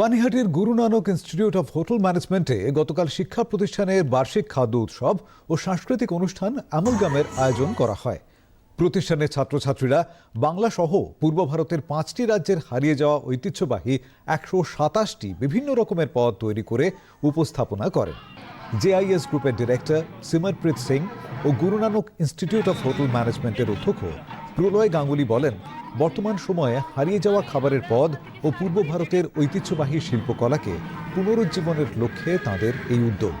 পানিহাটির Guru Nanak institute of hotel ম্যানেজমেন্টে গতকাল শিক্ষা প্রতিষ্ঠানের বার্ষিক খাদ্য উৎসব ও সাংস্কৃতিক অনুষ্ঠান আমলগামের আয়োজন করা হয়। প্রতিষ্ঠানের ছাত্রছাত্রীরা বাংলা সহ পূর্ব ভারতের পাঁচটি রাজ্যের হারিয়ে যাওয়া ঐতিহ্যবাহী একশো সাতাশটি বিভিন্ন রকমের পদ তৈরি করে উপস্থাপনা করেন। জেআইএস গ্রুপের director সিমরপ্রীত Singh O Guru Nanak institute of hotel ম্যানেজমেন্টের অধ্যক্ষ প্রলয় গাঙ্গুলি বলেন বর্তমান সময়ে হারিয়ে যাওয়া খাবারের পদ ও পূর্ব ভারতের ঐতিহ্যবাহী শিল্পকলাকে পুনরুজ্জীবনের লক্ষ্যে তাদের এই উদ্যোগ।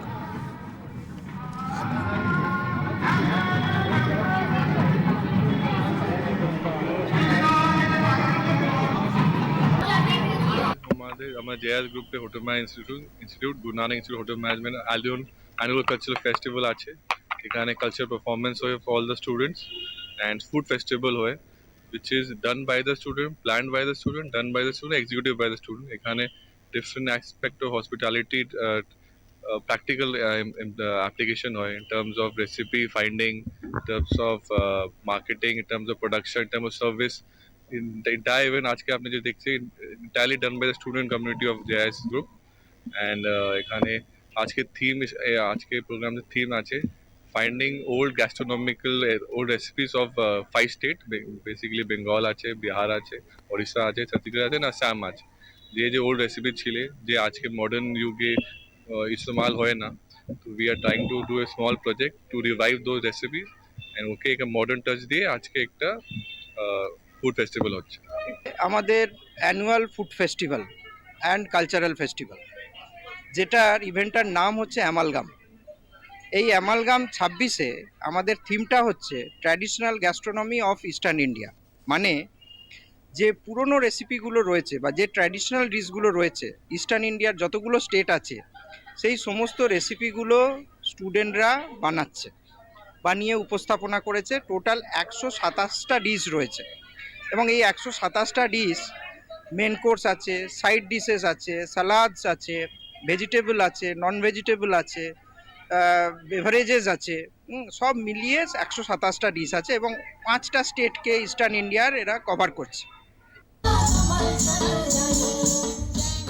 আমার জেআস গ্রুপে hotel manage institute institute, Guru Nanak institute hotel management Allion annual cultural festival আছে। এখানে কালচার পারফরমেন্স হয় for all the students and food festival হয়। which is done by the student, planned by the student, done by the student, executed by the student. এখানে different aspect of hospitality uh, uh, practical uh, im- im- uh, application হয় in terms of recipe finding, in terms of uh, marketing, in terms of production, in terms of service. In the entire event আজকে আপনি যে দেখছেন entirely done by the student community of JIS group and uh, এখানে আজকে theme আজকে প্রোগ্রামের theme আছে finding old gastronomical old recipes of five state basically Bengal আছে বিহার আছে ওড়িশা আছে ছত্তিশগড় আছে না আসাম আছে। যে যে ওল্ড রেসিপি ছিলে যে আজকে মডার্ন যুগে আহ, ইস্তেমাল হয় না তো we are trying to do a small project to revive those recipes and okay একটা মডার্ন টাচ দিয়ে আজকে একটা ফুড ফেস্টিভ্যাল হচ্ছে। আমাদের annual food festival and cultural festival যেটার ইভেন্টটার নাম হচ্ছে অ্যামালগাম এই অ্যামালগাম ছাব্বিশে আমাদের থিমটা হচ্ছে traditional gastronomy of eastern India মানে যে পুরনো রেসিপিগুলো রয়েছে বা যে ট্র্যাডিশনাল ডিশগুলো রয়েছে ইস্টার্ন ইন্ডিয়ার যতগুলো স্টেট আছে, সেই সমস্ত রেসিপিগুলো স্টুডেন্টরা বানাচ্ছে বানিয়ে উপস্থাপনা করেছে। টোটাল একশো সাতাশটা ডিশ রয়েছে। এবং এই একশো সাতাশটা ডিশ মেন কোর্স আছে সাইড ডিশেস আছে স্যালাডস আছে ভেজিটেবল আছে নন ভেজিটেবল আছে বেভারেজেস আছে। সব মিলিয়ে একশো সাতাশটা ডিশ আছে এবং পাঁচটা স্টেটকে ইস্টার্ন ইন্ডিয়ার এরা কভার করছে।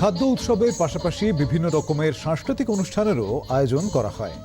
খাদ্য উৎসবের পাশাপাশি বিভিন্ন রকমের সাংস্কৃতিক অনুষ্ঠানেরও আয়োজন করা হয়।